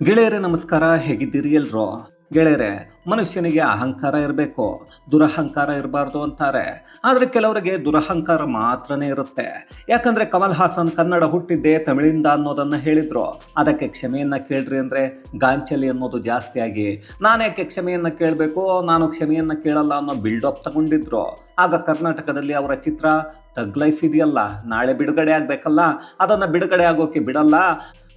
ಗೆಳೆಯರೇ ನಮಸ್ಕಾರ, ಹೇಗಿದ್ದೀರಿ ಎಲ್ರು? ಗೆಳೆಯರೆ, ಮನುಷ್ಯನಿಗೆ ಅಹಂಕಾರ ಇರಬೇಕು, ದುರಹಂಕಾರ ಇರಬಾರ್ದು ಅಂತಾರೆ. ಆದರೆ ಕೆಲವರಿಗೆ ದುರಹಂಕಾರ ಮಾತ್ರನೇ ಇರುತ್ತೆ. ಯಾಕಂದರೆ ಕಮಲ್ ಹಾಸನ್ ಕನ್ನಡ ಹುಟ್ಟಿದ್ದೇ ತಮಿಳಿಂದ ಅನ್ನೋದನ್ನು ಹೇಳಿದ್ರು. ಅದಕ್ಕೆ ಕ್ಷಮೆಯನ್ನು ಕೇಳ್ರಿ ಅಂದರೆ ಗಾಂಚಲಿ ಅನ್ನೋದು ಜಾಸ್ತಿಯಾಗಿ ನಾನು ನಾನೇಕೆ ಕ್ಷಮೆಯನ್ನು ಕೇಳಬೇಕು, ನಾನು ಕ್ಷಮೆಯನ್ನು ಕೇಳಲ್ಲ ಅನ್ನೋ ಬಿಲ್ಡಪ್ ತಗೊಂಡಿದ್ರು. ಆಗ ಕರ್ನಾಟಕದಲ್ಲಿ ಅವರ ಚಿತ್ರ ತಗ್ ಲೈಫ್ ಇದೆಯಲ್ಲ, ನಾಳೆ ಬಿಡುಗಡೆ ಆಗಬೇಕಲ್ಲ? ಅದನ್ನು ಬಿಡುಗಡೆ ಆಗೋಕೆ ಬಿಡಲ್ಲ?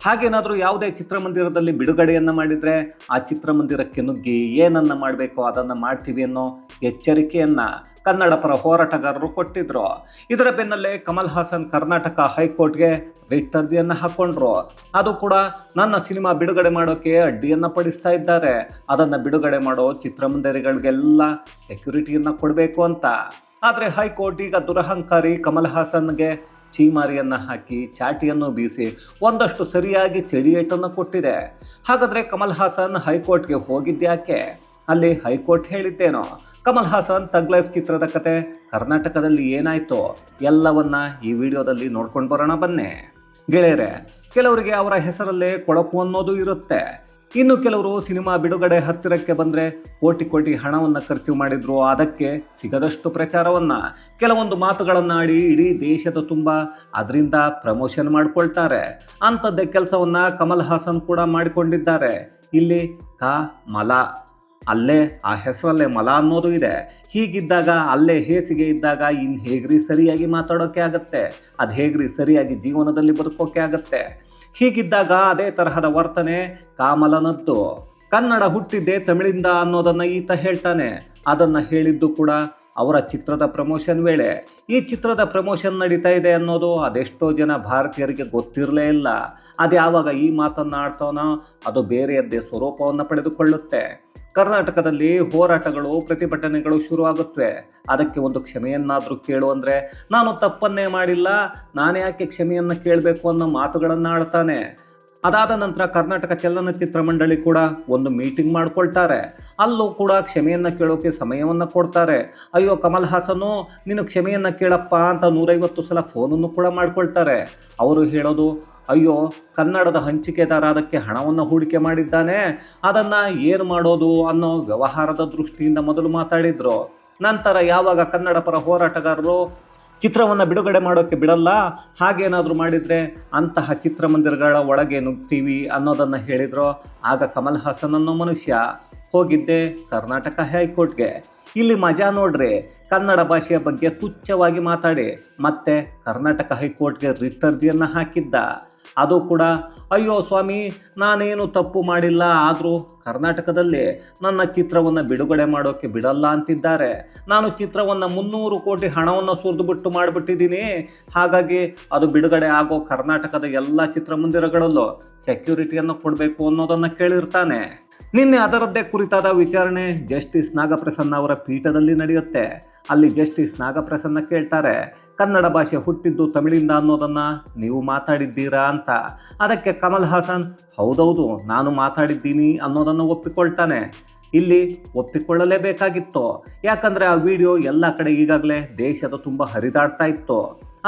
ಹಾಗೇನಾದರೂ ಯಾವುದೇ ಚಿತ್ರಮಂದಿರದಲ್ಲಿ ಬಿಡುಗಡೆಯನ್ನು ಮಾಡಿದರೆ ಆ ಚಿತ್ರಮಂದಿರಕ್ಕೆ ನುಗ್ಗಿ ಏನನ್ನು ಮಾಡಬೇಕು ಅದನ್ನು ಮಾಡ್ತೀವಿ ಅನ್ನೋ ಎಚ್ಚರಿಕೆಯನ್ನು ಕನ್ನಡ ಪರ ಹೋರಾಟಗಾರರು ಕೊಟ್ಟಿದ್ರು. ಇದರ ಬೆನ್ನಲ್ಲೇ ಕಮಲ್ ಹಾಸನ್ ಕರ್ನಾಟಕ ಹೈಕೋರ್ಟ್ಗೆ ರಿಟ್ ಅರ್ಜಿಯನ್ನು ಹಾಕ್ಕೊಂಡ್ರು ಅದು ಕೂಡ ನನ್ನ ಸಿನಿಮಾ ಬಿಡುಗಡೆ ಮಾಡೋಕ್ಕೆ ಅಡ್ಡಿಯನ್ನು ಪಡಿಸ್ತಾ ಇದ್ದಾರೆ. ಅದನ್ನು ಬಿಡುಗಡೆ ಮಾಡೋ ಚಿತ್ರಮಂದಿರಗಳಿಗೆಲ್ಲ ಸೆಕ್ಯೂರಿಟಿಯನ್ನು ಕೊಡಬೇಕು ಅಂತ. ಆದರೆ ಹೈಕೋರ್ಟ್ ಈಗ ದುರಹಂಕಾರಿ ಕಮಲ್ ಹಾಸನ್ಗೆ ಚೀಮಾರಿಯನ್ನ ಹಾಕಿ ಚಾಟಿಯನ್ನು ಬೀಸಿ ಒಂದಷ್ಟು ಸರಿಯಾಗಿ ಚಳಿಯೇಟನ್ನು ಕೊಟ್ಟಿದೆ. ಹಾಗಾದರೆ ಕಮಲ್ ಹಾಸನ್ ಹೈಕೋರ್ಟ್ಗೆ ಹೋಗಿದ್ದ್ಯಾಕೆ ಅಲ್ಲಿ ಹೈಕೋರ್ಟ್ ಹೇಳಿದ್ದೇನೋ. ಕಮಲ್ ಹಾಸನ್ ತಗ್ ಲೈಫ್ ಚಿತ್ರದ ಕತೆ ಕರ್ನಾಟಕದಲ್ಲಿ ಏನಾಯ್ತೋ ಎಲ್ಲವನ್ನ ಈ ವಿಡಿಯೋದಲ್ಲಿ ನೋಡ್ಕೊಂಡು ಬರೋಣ ಬನ್ನಿ. ಗೆಳೆಯರೆ, ಕೆಲವರಿಗೆ ಅವರ ಹೆಸರಲ್ಲೇ ಕೊಳಕು ಅನ್ನೋದು ಇರುತ್ತೆ. ಇನ್ನು ಕೆಲವರು ಸಿನಿಮಾ ಬಿಡುಗಡೆ ಹತ್ತಿರಕ್ಕೆ ಬಂದ್ರೆ ಕೋಟಿ ಕೋಟಿ ಹಣವನ್ನು ಖರ್ಚು ಮಾಡಿದ್ರು. ಅದಕ್ಕೆ ಸಿಗದಷ್ಟು ಪ್ರಚಾರವನ್ನ. ಕೆಲವೊಂದು ಮಾತುಗಳನ್ನ ಆಡಿ ಇಡೀ ದೇಶದ ತುಂಬ ಅದರಿಂದ ಪ್ರಮೋಷನ್ ಮಾಡ್ಕೊಳ್ತಾರೆ. ಅಂಥದ್ದೇ ಕೆಲಸವನ್ನ ಕಮಲ್ ಹಾಸನ್ ಕೂಡ ಮಾಡಿಕೊಂಡಿದ್ದಾರೆ. ಇಲ್ಲಿ ಕ ಮಲ. ಅಲ್ಲೇ ಆ ಹೆಸರಲ್ಲೇ ಮಲ ಅನ್ನೋದು ಇದೆ. ಹೀಗಿದ್ದಾಗ ಅಲ್ಲೇ ಹೇಸಿಗೆ ಇದ್ದಾಗ ಇನ್ನು ಹೇಗ್ರಿ ಸರಿಯಾಗಿ ಮಾತಾಡೋಕೆ ಆಗತ್ತೆ? ಅದು ಹೇಗ್ರಿ ಸರಿಯಾಗಿ ಜೀವನದಲ್ಲಿ ಬದುಕೋಕೆ ಆಗತ್ತೆ? ಹೀಗಿದ್ದಾಗ ಅದೇ ತರಹದ ವರ್ತನೆ ಕಾಮಲನದ್ದು. ಕನ್ನಡ ಹುಟ್ಟಿದ್ದೆ ತಮಿಳಿಂದ ಅನ್ನೋದನ್ನ ಈತ ಹೇಳ್ತಾನೆ. ಅದನ್ನ ಹೇಳಿದ್ದು ಕೂಡ ಅವರ ಚಿತ್ರದ ಪ್ರಮೋಷನ್ ವೇಳೆ. ಈ ಚಿತ್ರದ ಪ್ರಮೋಷನ್ ನಡೀತಾ ಇದೆ ಅನ್ನೋದು ಅದೆಷ್ಟೋ ಜನ ಭಾರತೀಯರಿಗೆ ಗೊತ್ತಿರಲೇ ಇಲ್ಲ. ಅದು ಯಾವಾಗ ಈ ಮಾತನ್ನ ಆಡ್ತಾವನೋ ಅದು ಬೇರೆಯದ್ದೇ ಸ್ವರೂಪವನ್ನು ಪಡೆದುಕೊಳ್ಳುತ್ತೆ. ಕರ್ನಾಟಕದಲ್ಲಿ ಹೋರಾಟಗಳು, ಪ್ರತಿಭಟನೆಗಳು ಶುರುವಾಗುತ್ತವೆ. ಅದಕ್ಕೆ ಒಂದು ಕ್ಷಮೆಯನ್ನಾದರೂ ಕೇಳು ಅಂದರೆ, ನಾನು ತಪ್ಪನ್ನೇ ಮಾಡಿಲ್ಲ, ನಾನು ಯಾಕೆ ಕ್ಷಮೆಯನ್ನು ಕೇಳಬೇಕು ಅನ್ನೋ ಮಾತುಗಳನ್ನು ಆಡ್ತಾನೆ. ಅದಾದ ನಂತರ ಕರ್ನಾಟಕ ಚಲನಚಿತ್ರ ಮಂಡಳಿ ಕೂಡ ಒಂದು ಮೀಟಿಂಗ್ ಮಾಡ್ಕೊಳ್ತಾರೆ. ಅಲ್ಲೂ ಕೂಡ ಕ್ಷಮೆಯನ್ನು ಕೇಳೋಕೆ ಸಮಯವನ್ನು ಕೊಡ್ತಾರೆ. ಅಯ್ಯೋ, ಕಮಲ್ ಹಾಸನು, ನೀನು ಕ್ಷಮೆಯನ್ನು ಕೇಳಪ್ಪ ಅಂತ ನೂರೈವತ್ತು ಸಲ ಫೋನನ್ನು ಕೂಡ ಮಾಡ್ಕೊಳ್ತಾರೆ. ಅವರು ಹೇಳೋದು ಅಯ್ಯೋ, ಕನ್ನಡದ ಹಂಚಿಕೆದಾರ ಅದಕ್ಕೆ ಹಣವನ್ನು ಹೂಡಿಕೆ ಮಾಡಿದ್ದಾನೆ. ಅದನ್ನು ಏನು ಮಾಡೋದು ಅನ್ನೋ ವ್ಯವಹಾರದ ದೃಷ್ಟಿಯಿಂದ ಮೊದಲು ಮಾತಾಡಿದ್ರು. ನಂತರ ಯಾವಾಗ ಕನ್ನಡ ಪರ ಹೋರಾಟಗಾರರು ಚಿತ್ರವನ್ನು ಬಿಡುಗಡೆ ಮಾಡೋಕ್ಕೆ ಬಿಡಲ್ಲ, ಹಾಗೇನಾದರೂ ಮಾಡಿದರೆ ಅಂತಹ ಚಿತ್ರಮಂದಿರಗಳ ಒಳಗೆ ನುಗ್ತೀವಿ ಅನ್ನೋದನ್ನು ಹೇಳಿದ್ರು. ಆಗ ಕಮಲ್ ಹಾಸನ್ ಅನ್ನೋ ಮನುಷ್ಯ. ಹೋಗಿದ್ದೆ ಕರ್ನಾಟಕ ಹೈಕೋರ್ಟ್ಗೆ. ಇಲ್ಲಿ ಮಜಾ ನೋಡ್ರಿ ಕನ್ನಡ ಭಾಷೆಯ ಬಗ್ಗೆ ತುಚ್ಛವಾಗಿ ಮಾತಾಡಿ ಮತ್ತೆ ಕರ್ನಾಟಕ ಹೈಕೋರ್ಟ್ಗೆ ರಿಟ್ ಅರ್ಜಿಯನ್ನು ಹಾಕಿದ್ದ. ಅದು ಕೂಡ, ಅಯ್ಯೋ ಸ್ವಾಮಿ, ನಾನೇನು ತಪ್ಪು ಮಾಡಿಲ್ಲ, ಆದರೂ ಕರ್ನಾಟಕದಲ್ಲಿ ನನ್ನ ಚಿತ್ರವನ್ನು ಬಿಡುಗಡೆ ಮಾಡೋಕ್ಕೆ ಬಿಡಲ್ಲ ಅಂತಿದ್ದಾರೆ. ನಾನು ಚಿತ್ರವನ್ನು ಮುನ್ನೂರು ಕೋಟಿ ಹಣವನ್ನು ಸುರಿದುಬಿಟ್ಟು ಮಾಡಿಬಿಟ್ಟಿದ್ದೀನಿ. ಹಾಗಾಗಿ ಅದು ಬಿಡುಗಡೆ ಆಗೋ ಕರ್ನಾಟಕದ ಎಲ್ಲ ಚಿತ್ರಮಂದಿರಗಳಲ್ಲೂ ಸೆಕ್ಯೂರಿಟಿಯನ್ನು ಕೊಡಬೇಕು ಅನ್ನೋದನ್ನು ಕೇಳಿರ್ತಾನೆ. ನಿನ್ನೆ ಅದರದ್ದೇ ಕುರಿತಾದ ವಿಚಾರಣೆ ಜಸ್ಟಿಸ್ ನಾಗಪ್ರಸನ್ನ ಅವರ ಪೀಠದಲ್ಲಿ ನಡೆಯುತ್ತೆ. ಅಲ್ಲಿ ಜಸ್ಟಿಸ್ ನಾಗಪ್ರಸನ್ನ ಕೇಳ್ತಾರೆ, ಕನ್ನಡ ಭಾಷೆ ಹುಟ್ಟಿದ್ದು ತಮಿಳಿಂದ ಅನ್ನೋದನ್ನು ನೀವು ಮಾತಾಡಿದ್ದೀರಾ ಅಂತ. ಅದಕ್ಕೆ ಕಮಲ್ ಹಾಸನ್, ಹೌದೌದು, ನಾನು ಮಾತಾಡಿದ್ದೀನಿ ಅನ್ನೋದನ್ನು ಒಪ್ಪಿಕೊಳ್ತಾನೆ. ಇಲ್ಲಿ ಒಪ್ಪಿಕೊಳ್ಳಲೇಬೇಕಾಗಿತ್ತು. ಯಾಕಂದರೆ ಆ ವಿಡಿಯೋ ಎಲ್ಲ ಕಡೆ ಈಗಾಗಲೇ ದೇಶದ ತುಂಬ ಹರಿದಾಡ್ತಾ ಇತ್ತು.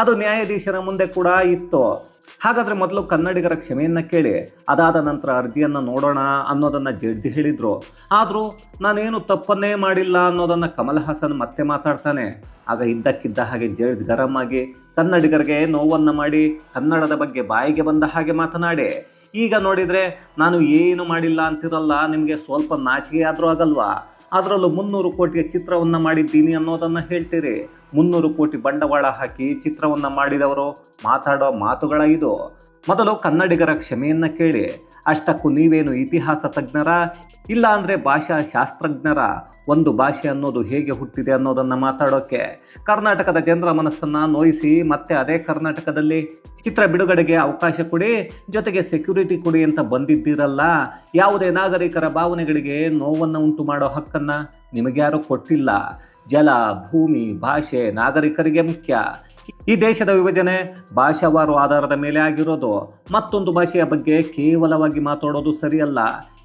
ಅದು ನ್ಯಾಯಾಧೀಶರ ಮುಂದೆ ಕೂಡ ಇತ್ತು. ಹಾಗಾದರೆ ಮೊದಲು ಕನ್ನಡಿಗರ ಕ್ಷಮೆಯನ್ನು ಕೇಳಿ, ಅದಾದ ನಂತರ ಅರ್ಜಿಯನ್ನು ನೋಡೋಣ ಅನ್ನೋದನ್ನು ಜಡ್ಜ್ ಹೇಳಿದರು. ಆದರೂ ನಾನೇನು ತಪ್ಪನ್ನೇ ಮಾಡಿಲ್ಲ ಅನ್ನೋದನ್ನು ಕಮಲ್ ಹಾಸನ್ ಮತ್ತೆ ಮಾತಾಡ್ತಾನೆ. ಆಗ ಇದ್ದಕ್ಕಿದ್ದ ಹಾಗೆ ಜಡ್ಜ್ ಗರಂ ಆಗಿ ಕನ್ನಡಿಗರಿಗೆ ನೋವನ್ನು ಮಾಡಿ, ಕನ್ನಡದ ಬಗ್ಗೆ ಬಾಯಿಗೆ ಬಂದ ಹಾಗೆ ಮಾತನಾಡಿ. ಈಗ ನೋಡಿದರೆ ನಾನು ಏನು ಮಾಡಿಲ್ಲ ಅಂತಿರಲ್ಲ, ನಿಮಗೆ ಸ್ವಲ್ಪ ನಾಚಿಕೆ ಆದರೂ ಆಗಲ್ವಾ? ಅದರಲ್ಲೂ ಮುನ್ನೂರು ಕೋಟಿಯ ಚಿತ್ರವನ್ನು ಮಾಡಿದ್ದೀನಿ ಅನ್ನೋದನ್ನು ಹೇಳ್ತೀರಿ. ಮುನ್ನೂರು ಕೋಟಿ ಬಂಡವಾಳ ಹಾಕಿ ಚಿತ್ರವನ್ನು ಮಾಡಿದವರು ಮಾತಾಡೋ ಮಾತುಗಳ ಇದು. ಮೊದಲು ಕನ್ನಡಿಗರ ಕ್ಷಮೆಯನ್ನ ಕೇಳಿ. ಅಷ್ಟಕ್ಕೂ ನೀವೇನು ಇತಿಹಾಸ ತಜ್ಞರ? ಇಲ್ಲ ಅಂದರೆ ಭಾಷಾ ಶಾಸ್ತ್ರಜ್ಞರ ಒಂದು ಭಾಷೆ ಅನ್ನೋದು ಹೇಗೆ ಹುಟ್ಟಿದೆ ಅನ್ನೋದನ್ನು ಮಾತಾಡೋಕ್ಕೆ ಕರ್ನಾಟಕದ ಜನರ ಮನಸ್ಸನ್ನು ನೋಯಿಸಿ ಮತ್ತೆ ಅದೇ ಕರ್ನಾಟಕದಲ್ಲಿ ಚಿತ್ರ ಬಿಡುಗಡೆಗೆ ಅವಕಾಶ ಕೊಡಿ, ಜೊತೆಗೆ ಸೆಕ್ಯೂರಿಟಿ ಕೊಡಿ ಅಂತ ಬಂದಿದ್ದೀರಲ್ಲ, ಯಾವುದೇ ನಾಗರಿಕರ ಭಾವನೆಗಳಿಗೆ ನೋವನ್ನು ಉಂಟು ಮಾಡೋ ಹಕ್ಕನ್ನು ನಿಮಗ್ಯಾರೂ ಕೊಟ್ಟಿಲ್ಲ. ಜಲ, ಭೂಮಿ, ಭಾಷೆ ನಾಗರಿಕರಿಗೆ ಮುಖ್ಯ. ಈ ದೇಶದ ವಿಭಜನೆ ಭಾಷಾವಾರು ಆಧಾರದ ಮೇಲೆ ಆಗಿರೋದು. ಮತ್ತೊಂದು ಭಾಷೆಯ ಬಗ್ಗೆ ಕೇವಲವಾಗಿ ಮಾತಾಡೋದು ಸರಿಯಲ್ಲ.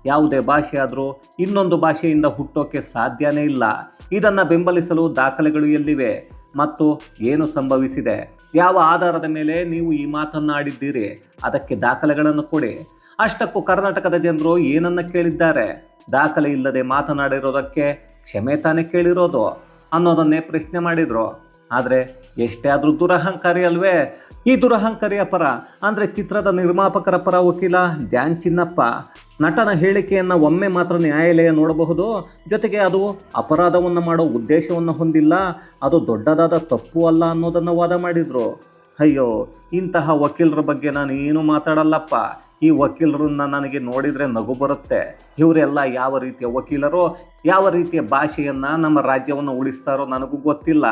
ಯಾವುದೇ ಭಾಷೆಯಾದರೂ ಇನ್ನೊಂದು ಭಾಷೆಯಿಂದ ಹುಟ್ಟೋಕೆ ಸಾಧ್ಯನೇ ಇಲ್ಲ. ಇದನ್ನು ಬೆಂಬಲಿಸಲು ದಾಖಲೆಗಳು ಎಲ್ಲಿವೆ? ಮತ್ತು ಏನು ಸಂಭವಿಸಿದೆ? ಯಾವ ಆಧಾರದ ಮೇಲೆ ನೀವು ಈ ಮಾತನ್ನು ಆಡಿದ್ದೀರಿ ಅದಕ್ಕೆ ದಾಖಲೆಗಳನ್ನು ಕೊಡಿ. ಅಷ್ಟಕ್ಕೂ ಕರ್ನಾಟಕದ ಜನರು ಏನನ್ನ ಕೇಳಿದ್ದಾರೆ? ದಾಖಲೆ ಇಲ್ಲದೆ ಮಾತನಾಡಿರೋದಕ್ಕೆ ಕ್ಷಮೆ ತಾನೇ ಕೇಳಿರೋದು. ಅನ್ನೋದನ್ನೇ ಪ್ರಶ್ನೆ ಮಾಡಿದ್ರು. ಆದರೆ ಎಷ್ಟೇ ಆದರೂ ದುರಹಂಕಾರಿ ಅಲ್ವೇ? ಈ ದುರಹಂಕಾರಿಯ ಪರ, ಅಂದರೆ ಚಿತ್ರದ ನಿರ್ಮಾಪಕರ ಪರ ವಕೀಲ ಡ್ಯಾನ್ ಚಿನ್ನಪ್ಪ, ನಟನ ಹೇಳಿಕೆಯನ್ನು ಒಮ್ಮೆ ಮಾತ್ರ ನ್ಯಾಯಾಲಯ ನೋಡಬಹುದು. ಜೊತೆಗೆ ಅದು ಅಪರಾಧವನ್ನು ಮಾಡೋ ಉದ್ದೇಶವನ್ನು ಹೊಂದಿಲ್ಲ, ಅದು ದೊಡ್ಡದಾದ ತಪ್ಪು ಅಲ್ಲ ಅನ್ನೋದನ್ನು ವಾದ ಮಾಡಿದರು. ಅಯ್ಯೋ, ಇಂತಹ ವಕೀಲರ ಬಗ್ಗೆ ನಾನು ಏನು ಮಾತಾಡಲ್ಲಪ್ಪ. ಈ ವಕೀಲರನ್ನ ನನಗೆ ನೋಡಿದರೆ ನಗು ಬರುತ್ತೆ. ಇವರೆಲ್ಲ ಯಾವ ರೀತಿಯ ವಕೀಲರು, ಯಾವ ರೀತಿಯ ಭಾಷೆಯನ್ನು ನಮ್ಮ ರಾಜ್ಯವನ್ನು ಉಳಿಸ್ತಾರೋ ನನಗೂ ಗೊತ್ತಿಲ್ಲ.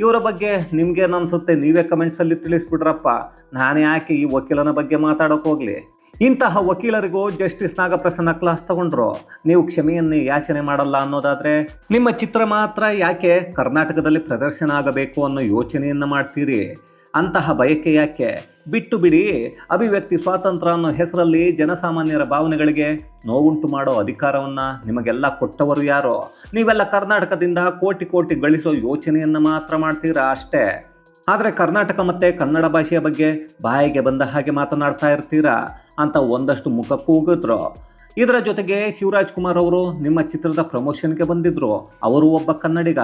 ಇವರ ಬಗ್ಗೆ ನಿಮಗೆ ಅನ್ಸುತ್ತೆ? ನೀವೇ ಕಮೆಂಟ್ಸಲ್ಲಿ ತಿಳಿಸ್ಬಿಡ್ರಪ್ಪ ನಾನು ಯಾಕೆ ಈ ವಕೀಲನ ಬಗ್ಗೆ ಮಾತಾಡೋಕೆ ಹೋಗಲಿ? ಇಂತಹ ವಕೀಲರಿಗೂ ಜಸ್ಟಿಸ್ ನಾಗಪ್ರಸನ್ನ ಕ್ಲಾಸ್ ತಗೊಂಡ್ರು. ನೀವು ಕ್ಷಮೆಯನ್ನು ಯಾಚನೆ ಮಾಡಲ್ಲ ಅನ್ನೋದಾದರೆ, ನಿಮ್ಮ ಚಿತ್ರ ಮಾತ್ರ ಯಾಕೆ ಕರ್ನಾಟಕದಲ್ಲಿ ಪ್ರದರ್ಶನ ಆಗಬೇಕು ಅನ್ನೋ ಯೋಚನೆಯನ್ನು ಮಾಡ್ತೀರಿ? ಅಂತಹ ಬಯಕೆ ಯಾಕೆ? ಬಿಟ್ಟು ಬಿಡಿ. ಅಭಿವ್ಯಕ್ತಿ ಸ್ವಾತಂತ್ರ್ಯ ಅನ್ನೋ ಹೆಸರಲ್ಲಿ ಜನಸಾಮಾನ್ಯರ ಭಾವನೆಗಳಿಗೆ ನೋವುಂಟು ಮಾಡೋ ಅಧಿಕಾರವನ್ನ ನಿಮಗೆಲ್ಲ ಕೊಟ್ಟವರು ಯಾರೋ? ನೀವೆಲ್ಲ ಕರ್ನಾಟಕದಿಂದ ಕೋಟಿ ಕೋಟಿ ಗಳಿಸೋ ಯೋಚನೆಯನ್ನು ಮಾತ್ರ ಮಾಡ್ತೀರಾ ಅಷ್ಟೇ? ಆದರೆ ಕರ್ನಾಟಕ ಮತ್ತು ಕನ್ನಡ ಭಾಷೆಯ ಬಗ್ಗೆ ಬಾಯಿಗೆ ಬಂದ ಹಾಗೆ ಮಾತನಾಡ್ತಾ ಇರ್ತೀರಾ? ಅಂತ ಒಂದಷ್ಟು ಮುಖ ಕೂಗಿದ್ರು ಇದರ ಜೊತೆಗೆ ಶಿವರಾಜ್ ಕುಮಾರ್ ಅವರು ನಿಮ್ಮ ಚಿತ್ರದ ಪ್ರಮೋಷನ್ಗೆ ಬಂದಿದ್ರು. ಅವರು ಒಬ್ಬ ಕನ್ನಡಿಗ.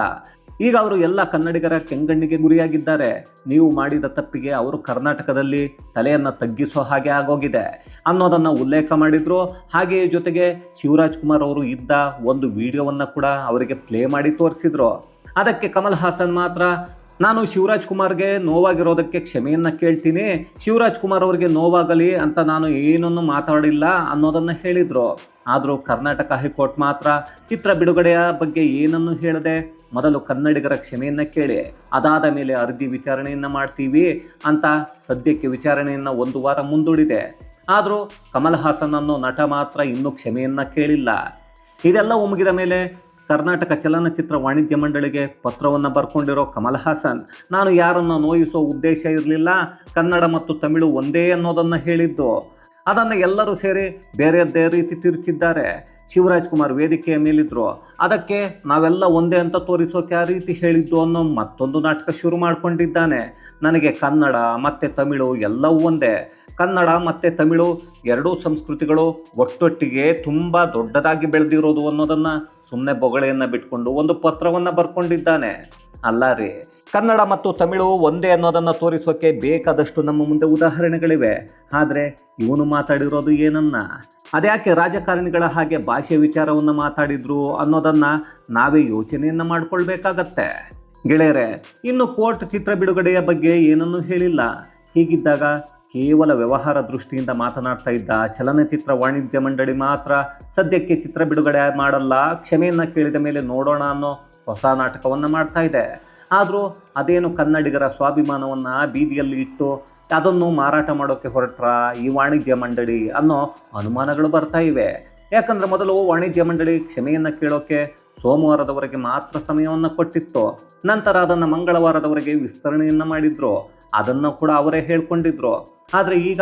ಈಗ ಅವರು ಎಲ್ಲ ಕನ್ನಡಿಗರ ಕೆಂಗಣ್ಣಿಗೆ ಗುರಿಯಾಗಿದ್ದಾರೆ. ನೀವು ಮಾಡಿದ ತಪ್ಪಿಗೆ ಅವರು ಕರ್ನಾಟಕದಲ್ಲಿ ತಲೆಯನ್ನು ತಗ್ಗಿಸೋ ಹಾಗೆ ಆಗೋಗಿದೆ. ಅನ್ನೋದನ್ನು ಉಲ್ಲೇಖ ಮಾಡಿದ್ರು. ಹಾಗೆಯೇ ಜೊತೆಗೆ ಶಿವರಾಜ್ ಕುಮಾರ್ ಅವರು ಇದ್ದ ಒಂದು ವಿಡಿಯೋವನ್ನು ಕೂಡ ಅವರಿಗೆ ಪ್ಲೇ ಮಾಡಿ ತೋರಿಸಿದ್ರು. ಅದಕ್ಕೆ ಕಮಲ್ ಹಾಸನ್ ಮಾತ್ರ, ನಾನು ಶಿವರಾಜ್ ಕುಮಾರ್ಗೆ ನೋವಾಗಿರೋದಕ್ಕೆ ಕ್ಷಮೆಯನ್ನ ಕೇಳ್ತೀನಿ. ಶಿವರಾಜ್ ಕುಮಾರ್ ಅವರಿಗೆ ನೋವಾಗಲಿ ಅಂತ ನಾನು ಏನನ್ನು ಮಾತಾಡಿಲ್ಲ ಅನ್ನೋದನ್ನ ಹೇಳಿದ್ರು. ಆದರೂ ಕರ್ನಾಟಕ ಹೈಕೋರ್ಟ್ ಮಾತ್ರ ಚಿತ್ರ ಬಿಡುಗಡೆಯ ಬಗ್ಗೆ ಏನನ್ನು ಹೇಳದೆ ಮೊದಲು ಕನ್ನಡಿಗರ ಕ್ಷಮೆಯನ್ನು ಕೇಳಿ, ಅದಾದ ಮೇಲೆ ಅರ್ಜಿ ವಿಚಾರಣೆಯನ್ನು ಮಾಡ್ತೀವಿ ಅಂತ ಸದ್ಯಕ್ಕೆ ವಿಚಾರಣೆಯನ್ನು ಒಂದು ವಾರ ಮುಂದೂಡಿದೆ. ಆದರೂ ಕಮಲ್ ಹಾಸನ್ ಅನ್ನೋ ನಟ ಮಾತ್ರ ಇನ್ನೂ ಕ್ಷಮೆಯನ್ನು ಕೇಳಿಲ್ಲ. ಇದೆಲ್ಲ ಒಮ್ಮಗಿದ ಮೇಲೆ ಕರ್ನಾಟಕ ಚಲನಚಿತ್ರ ವಾಣಿಜ್ಯ ಮಂಡಳಿಗೆ ಪತ್ರವನ್ನು ಬರ್ಕೊಂಡಿರೋ ಕಮಲ್ ಹಾಸನ್, ನಾನು ಯಾರನ್ನು ನೋಯಿಸೋ ಉದ್ದೇಶ ಇರಲಿಲ್ಲ, ಕನ್ನಡ ಮತ್ತು ತಮಿಳು ಒಂದೇ ಅನ್ನೋದನ್ನು ಹೇಳಿದ್ದು. ಅದನ್ನು ಎಲ್ಲರೂ ಸೇರಿ ಬೇರೆಯದ್ದೇ ರೀತಿ ತಿರುಚಿದ್ದಾರೆ. ಶಿವರಾಜ್ ಕುಮಾರ್ ವೇದಿಕೆಯ ಮೇಲಿದ್ರು. ಅದಕ್ಕೆ ನಾವೆಲ್ಲ ಒಂದೇ ಅಂತ ತೋರಿಸೋಕೆ ಆ ರೀತಿ ಹೇಳಿದ್ದು ಅನ್ನೋ ಮತ್ತೊಂದು ನಾಟಕ ಶುರು ಮಾಡಿಕೊಂಡಿದ್ದಾನೆ. ನನಗೆ ಕನ್ನಡ, ಮತ್ತು ತಮಿಳು ಎಲ್ಲವೂ ಒಂದೇ. ಕನ್ನಡ, ಮತ್ತು ತಮಿಳು ಎರಡೂ ಸಂಸ್ಕೃತಿಗಳು ಒಟ್ಟೊಟ್ಟಿಗೆ ತುಂಬ ದೊಡ್ಡದಾಗಿ ಬೆಳೆದಿರೋದು ಅನ್ನೋದನ್ನು ಸುಮ್ಮನೆ ಬೊಗಳೆಯನ್ನು ಬಿಟ್ಕೊಂಡು ಒಂದು ಪತ್ರವನ್ನು ಬರ್ಕೊಂಡಿದ್ದಾನೆ. ಅಲ್ಲ ರೀ. ಕನ್ನಡ ಮತ್ತು ತಮಿಳು ಒಂದೇ ಅನ್ನೋದನ್ನು ತೋರಿಸೋಕೆ ಬೇಕಾದಷ್ಟು ನಮ್ಮ ಮುಂದೆ ಉದಾಹರಣೆಗಳಿವೆ. ಆದರೆ ಇವನು ಮಾತಾಡಿರೋದು ಏನನ್ನ? ಅದ್ಯಾಕೆ ರಾಜಕಾರಣಿಗಳ ಹಾಗೆ ಭಾಷೆ ವಿಚಾರವನ್ನು ಮಾತಾಡಿದ್ರು ಅನ್ನೋದನ್ನು ನಾವೇ ಯೋಚನೆಯನ್ನು ಮಾಡಿಕೊಳ್ಬೇಕಾಗತ್ತೆ? ಗೆಳೆಯರೆ, ಇನ್ನು ಕೋರ್ಟ್ ಚಿತ್ರ ಬಿಡುಗಡೆಯ ಬಗ್ಗೆ ಏನನ್ನೂ ಹೇಳಿಲ್ಲ. ಹೀಗಿದ್ದಾಗ ಕೇವಲ ವ್ಯವಹಾರ ದೃಷ್ಟಿಯಿಂದ ಮಾತನಾಡ್ತಾ ಇದ್ದ ಚಲನಚಿತ್ರ ವಾಣಿಜ್ಯ ಮಂಡಳಿ ಮಾತ್ರ ಸದ್ಯಕ್ಕೆ ಚಿತ್ರ ಬಿಡುಗಡೆ ಮಾಡಲ್ಲ. ಕ್ಷಮೆಯನ್ನು ಕೇಳಿದ ಮೇಲೆ ನೋಡೋಣ ಅನ್ನೋ ಹೊಸ ನಾಟಕವನ್ನು ಮಾಡ್ತಾ ಇದೆ. ಆದರೂ ಅದೇನು ಕನ್ನಡಿಗರ ಸ್ವಾಭಿಮಾನವನ್ನು ಬೀದಿಯಲ್ಲಿ ಇಟ್ಟು ಅದನ್ನು ಮಾರಾಟ ಮಾಡೋಕ್ಕೆ ಹೊರಟ್ರ ಈ ವಾಣಿಜ್ಯ ಮಂಡಳಿ ಅನ್ನೋ ಅನುಮಾನಗಳು ಬರ್ತಾ ಇವೆ. ಯಾಕಂದ್ರೆ ಮೊದಲು ವಾಣಿಜ್ಯ ಮಂಡಳಿ ಕ್ಷಮೆಯನ್ನು ಕೇಳೋಕ್ಕೆ ಸೋಮವಾರದವರೆಗೆ ಮಾತ್ರ ಸಮಯವನ್ನು ಕೊಟ್ಟಿತ್ತು. ನಂತರ ಅದನ್ನು ಮಂಗಳವಾರದವರೆಗೆ ವಿಸ್ತರಣೆಯನ್ನು ಮಾಡಿದ್ರು. ಅದನ್ನು ಕೂಡ ಅವರೇ ಹೇಳ್ಕೊಂಡಿದ್ರು. ಆದರೆ ಈಗ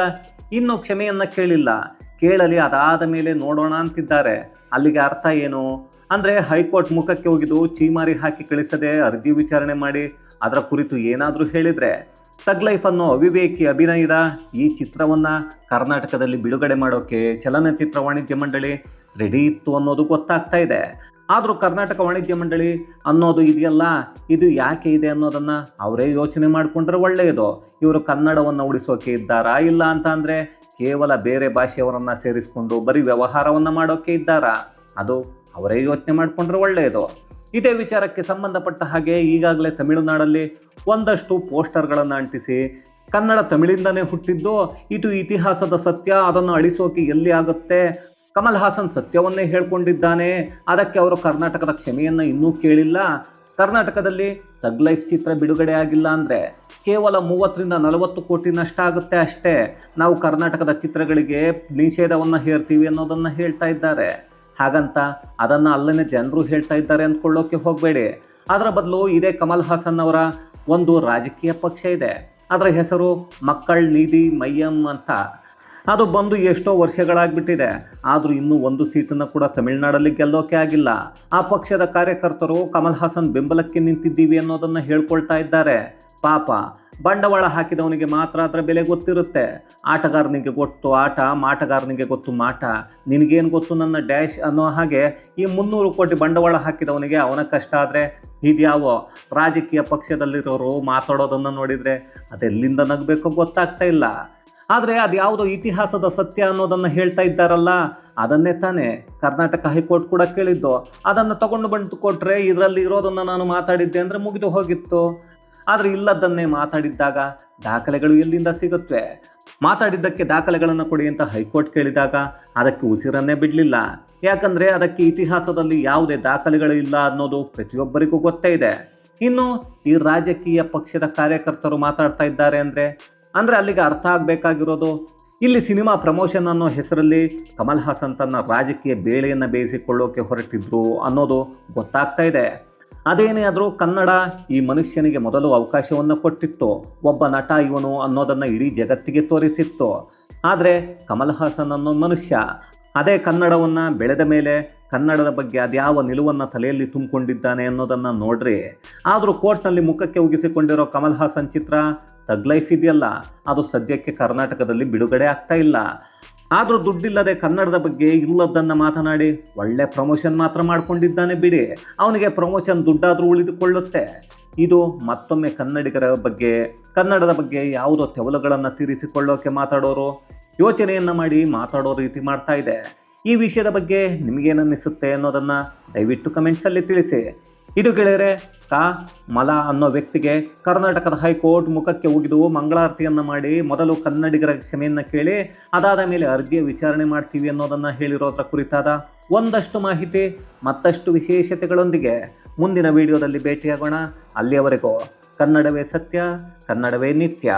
ಇನ್ನೂ ಕ್ಷಮೆಯನ್ನು ಕೇಳಿಲ್ಲ. ಕೇಳಲಿ ಅದಾದ ಮೇಲೆ ನೋಡೋಣ ಅಂತಿದ್ದಾರೆ. ಅಲ್ಲಿಗೆ ಅರ್ಥ ಏನು? ಅಂದರೆ ಹೈಕೋರ್ಟ್ ಮುಖಕ್ಕೆ ಹೋಗಿದ್ದು ಚೀಮಾರಿ ಹಾಕಿ ಕಳಿಸದೆ ಅರ್ಜಿ ವಿಚಾರಣೆ ಮಾಡಿ, ಅದರ ಕುರಿತು ಏನಾದರೂ ಹೇಳಿದರೆ ತಗ್ ಲೈಫ್ ಅನ್ನೋ ಅವಿವೇಕಿ ಅಭಿನಯದ ಈ ಚಿತ್ರವನ್ನು ಕರ್ನಾಟಕದಲ್ಲಿ ಬಿಡುಗಡೆ ಮಾಡೋಕ್ಕೆ ಚಲನಚಿತ್ರ ವಾಣಿಜ್ಯ ಮಂಡಳಿ ರೆಡಿ ಇತ್ತು ಅನ್ನೋದು ಗೊತ್ತಾಗ್ತಾ ಇದೆ. ಆದರೂ ಕರ್ನಾಟಕ ವಾಣಿಜ್ಯ ಮಂಡಳಿ ಅನ್ನೋದು ಇದೆಯಲ್ಲ, ಇದು ಯಾಕೆ ಇದೆ ಅನ್ನೋದನ್ನು ಅವರೇ ಯೋಚನೆ ಮಾಡಿಕೊಂಡ್ರೆ ಒಳ್ಳೆಯದು. ಇವರು ಕನ್ನಡವನ್ನು ಉಳಿಸೋಕೆ ಇದ್ದಾರಾ ಇಲ್ಲ ಅಂತ ಅಂದರೆ ಕೇವಲ ಬೇರೆ ಭಾಷೆಯವರನ್ನು ಸೇರಿಸಿಕೊಂಡು ಬರೀ ವ್ಯವಹಾರವನ್ನು ಮಾಡೋಕ್ಕೆ ಇದ್ದಾರಾ? ಅದು ಅವರೇ ಯೋಚನೆ ಮಾಡಿಕೊಂಡ್ರೆ ಒಳ್ಳೆಯದು ಇದೇ ವಿಚಾರಕ್ಕೆ ಸಂಬಂಧಪಟ್ಟ ಹಾಗೆ ಈಗಾಗಲೇ ತಮಿಳುನಾಡಲ್ಲಿ ಒಂದಷ್ಟು ಪೋಸ್ಟರ್ಗಳನ್ನು ಅಂಟಿಸಿ ಕನ್ನಡ ತಮಿಳಿಂದನೇ ಹುಟ್ಟಿದ್ದು, ಇದು ಇತಿಹಾಸದ ಸತ್ಯ, ಅದನ್ನು ಅಳಿಸೋಕೆ ಎಲ್ಲಿ ಆಗುತ್ತೆ? ಕಮಲ್ ಹಾಸನ್ ಸತ್ಯವನ್ನೇ ಹೇಳ್ಕೊಂಡಿದ್ದಾನೆ. ಅದಕ್ಕೆ ಅವರು ಕರ್ನಾಟಕದ ಕ್ಷಮೆಯನ್ನು ಇನ್ನೂ ಕೇಳಿಲ್ಲ. ಕರ್ನಾಟಕದಲ್ಲಿ ತಗ್ ಲೈಫ್ ಚಿತ್ರ ಬಿಡುಗಡೆ ಆಗಿಲ್ಲ ಅಂದರೆ ಕೇವಲ ಮೂವತ್ತರಿಂದ ನಲವತ್ತು ಕೋಟಿ ನಷ್ಟ ಆಗುತ್ತೆ ಅಷ್ಟೇ. ನಾವು ಕರ್ನಾಟಕದ ಚಿತ್ರಗಳಿಗೆ ನಿಷೇಧವನ್ನು ಹೇರ್ತೀವಿ ಅನ್ನೋದನ್ನು ಹೇಳ್ತಾ ಇದ್ದಾರೆ. ಹಾಗಂತ ಅದನ್ನು ಅಲ್ಲೇ ಜನರು ಹೇಳ್ತಾ ಇದ್ದಾರೆ ಅಂದ್ಕೊಳ್ಳೋಕೆ ಹೋಗಬೇಡಿ. ಅದರ ಬದಲು ಇದೇ ಕಮಲ್ ಹಾಸನ್ ಅವರ ಒಂದು ರಾಜಕೀಯ ಪಕ್ಷ ಇದೆ. ಅದರ ಹೆಸರು ಮಕ್ಕಳ್ ನೀತಿ ಮಯ್ಯಂ ಅಂತ. ಅದು ಬಂದು ಎಷ್ಟೋ ವರ್ಷಗಳಾಗ್ಬಿಟ್ಟಿದೆ. ಆದರೂ ಇನ್ನೂ ಒಂದು ಸೀಟನ್ನು ಕೂಡ ತಮಿಳುನಾಡಲ್ಲಿ ಗೆಲ್ಲೋಕೆ ಆಗಿಲ್ಲ. ಆ ಪಕ್ಷದ ಕಾರ್ಯಕರ್ತರು ಕಮಲ್ ಹಾಸನ್ ಬೆಂಬಲಕ್ಕೆ ನಿಂತಿದ್ದೀವಿ ಅನ್ನೋದನ್ನು ಹೇಳ್ಕೊಳ್ತಾ ಇದ್ದಾರೆ. ಪಾಪ. ಬಂಡವಾಳ ಹಾಕಿದವನಿಗೆ ಮಾತ್ರ ಅದರ ಬೆಲೆ ಗೊತ್ತಿರುತ್ತೆ. ಆಟಗಾರನಿಗೆ ಗೊತ್ತು ಆಟ, ಮಾಟಗಾರನಿಗೆ ಗೊತ್ತು ಮಾಟ. ನಿನಗೇನು ಗೊತ್ತು ನನ್ನ ಡ್ಯಾಶ್ ಅನ್ನೋ ಹಾಗೆ ಈ ಮುನ್ನೂರು ಕೋಟಿ ಬಂಡವಾಳ ಹಾಕಿದವನಿಗೆ ಅವನ ಕಷ್ಟ ಆದರೆ ಇದ್ಯಾವೋ? ರಾಜಕೀಯ ಪಕ್ಷದಲ್ಲಿರೋರು ಮಾತಾಡೋದನ್ನು ನೋಡಿದರೆ ಅದೆಲ್ಲಿಂದ ನಗಬೇಕೋ ಗೊತ್ತಾಗ್ತಾ ಇಲ್ಲ. ಆದರೆ ಅದು ಯಾವುದೋ ಇತಿಹಾಸದ ಸತ್ಯ ಅನ್ನೋದನ್ನು ಹೇಳ್ತಾ ಇದ್ದಾರಲ್ಲ, ಅದನ್ನೇ ತಾನೇ ಕರ್ನಾಟಕ ಹೈಕೋರ್ಟ್ ಕೂಡ ಕೇಳಿದ್ದು. ಅದನ್ನು ತಗೊಂಡು ಬಂದು ಕೊಟ್ಟರೆ ಇದರಲ್ಲಿ ಇರೋದನ್ನು ನಾನು ಮಾತಾಡಿದ್ದೆ ಅಂದರೆ ಮುಗಿದು ಹೋಗಿತ್ತು. ಆದರೆ ಇಲ್ಲದನ್ನೇ ಮಾತಾಡಿದ್ದಾಗ ದಾಖಲೆಗಳು ಎಲ್ಲಿಂದ ಸಿಗುತ್ತವೆ? ಮಾತಾಡಿದ್ದಕ್ಕೆ ದಾಖಲೆಗಳನ್ನು ಕೊಡಿ ಅಂತ ಹೈಕೋರ್ಟ್ ಕೇಳಿದಾಗ ಅದಕ್ಕೆ ಉಸಿರನ್ನೇ ಬಿಡಲಿಲ್ಲ. ಯಾಕಂದರೆ ಅದಕ್ಕೆ ಇತಿಹಾಸದಲ್ಲಿ ಯಾವುದೇ ದಾಖಲೆಗಳು ಇಲ್ಲ ಅನ್ನೋದು ಪ್ರತಿಯೊಬ್ಬರಿಗೂ ಗೊತ್ತೇ ಇದೆ. ಇನ್ನು ಈ ರಾಜಕೀಯ ಪಕ್ಷದ ಕಾರ್ಯಕರ್ತರು ಮಾತಾಡ್ತಾ ಇದ್ದಾರೆ ಅಂದರೆ? ಅಂದರೆ ಅಲ್ಲಿಗೆ ಅರ್ಥ ಆಗಬೇಕಾಗಿರೋದು? ಇಲ್ಲಿ ಸಿನಿಮಾ ಪ್ರಮೋಷನ್ ಅನ್ನೋ ಹೆಸರಲ್ಲಿ ಕಮಲ್ ಹಾಸನ್ ತನ್ನ ರಾಜಕೀಯ ಬೇಳೆಯನ್ನು ಬೇಯಿಸಿಕೊಳ್ಳೋಕೆ ಹೊರಟಿದ್ರು ಅನ್ನೋದು ಗೊತ್ತಾಗ್ತಾ ಇದೆ. ಅದೇನೇ ಆದರೂ ಕನ್ನಡ ಈ ಮನುಷ್ಯನಿಗೆ ಮೊದಲು ಅವಕಾಶವನ್ನು ಕೊಟ್ಟಿತ್ತು. ಒಬ್ಬ ನಟ ಇವನು ಅನ್ನೋದನ್ನು ಇಡೀ ಜಗತ್ತಿಗೆ ತೋರಿಸಿತ್ತು. ಆದರೆ ಕಮಲ್ ಹಾಸನ್ ಅನ್ನೋ ಮನುಷ್ಯ ಅದೇ ಕನ್ನಡವನ್ನು ಬೆಳೆದ ಮೇಲೆ ಕನ್ನಡದ ಬಗ್ಗೆ ಅದ್ಯಾವ ನಿಲುವನ್ನು ತಲೆಯಲ್ಲಿ ತುಂಬಿಕೊಂಡಿದ್ದಾನೆ ಅನ್ನೋದನ್ನು ನೋಡ್ರಿ. ಆದರೂ ಕೋರ್ಟ್ನಲ್ಲಿ ಮುಖಕ್ಕೆ ಉಗಿಸಿಕೊಂಡಿರೋ ಕಮಲ್ ಹಾಸನ್ ಚಿತ್ರ ತಗ್ ಲೈಫ್ ಇದೆಯಲ್ಲ, ಅದು ಸದ್ಯಕ್ಕೆ ಕರ್ನಾಟಕದಲ್ಲಿ ಬಿಡುಗಡೆ ಆಗ್ತಾ ಇಲ್ಲ. ಆದರೂ ದುಡ್ಡಿಲ್ಲದೆ ಕನ್ನಡದ ಬಗ್ಗೆ ಇಲ್ಲದನ್ನು ಮಾತನಾಡಿ ಒಳ್ಳೆ ಪ್ರಮೋಷನ್ ಮಾತ್ರ ಮಾಡಿಕೊಂಡಿದ್ದಾನೆ ಬಿಡಿ. ಅವನಿಗೆ ಪ್ರಮೋಷನ್ ದುಡ್ಡಾದರೂ ಉಳಿದುಕೊಳ್ಳುತ್ತೆ. ಇದು ಮತ್ತೊಮ್ಮೆ ಕನ್ನಡಿಗರ ಬಗ್ಗೆ, ಕನ್ನಡದ ಬಗ್ಗೆ ಯಾವುದೋ ತೆವಲುಗಳನ್ನು ತೀರಿಸಿಕೊಳ್ಳೋಕೆ ಮಾತಾಡೋರು, ಯೋಚನೆಯನ್ನು ಮಾಡಿ ಮಾತಾಡೋ ರೀತಿ ಮಾಡ್ತಾ ಇದೆ. ಈ ವಿಷಯದ ಬಗ್ಗೆ ನಿಮಗೇನನ್ನಿಸುತ್ತೆ ಅನ್ನೋದನ್ನು ದಯವಿಟ್ಟು ಕಮೆಂಟ್ಸಲ್ಲಿ ತಿಳಿಸಿ. ಇದು ಕೇಳಿದರೆ ಕಾ ಮಲ ಅನ್ನೋ ವ್ಯಕ್ತಿಗೆ ಕರ್ನಾಟಕದ ಹೈಕೋರ್ಟ್ ಮುಖಕ್ಕೆ ಉಗಿದು ಮಂಗಳಾರತಿಯನ್ನು ಮಾಡಿ ಮೊದಲು ಕನ್ನಡಿಗರ ಕ್ಷಮೆಯನ್ನು ಕೇಳಿ, ಅದಾದ ಮೇಲೆ ಅರ್ಜಿಯ ವಿಚಾರಣೆ ಮಾಡ್ತೀವಿ ಅನ್ನೋದನ್ನು ಹೇಳಿರೋದ್ರ ಕುರಿತಾದ ಒಂದಷ್ಟು ಮಾಹಿತಿ, ಮತ್ತಷ್ಟು ವಿಶೇಷತೆಗಳೊಂದಿಗೆ ಮುಂದಿನ ವಿಡಿಯೋದಲ್ಲಿ ಭೇಟಿಯಾಗೋಣ. ಅಲ್ಲಿಯವರೆಗೂ ಕನ್ನಡವೇ ಸತ್ಯ, ಕನ್ನಡವೇ ನಿತ್ಯ.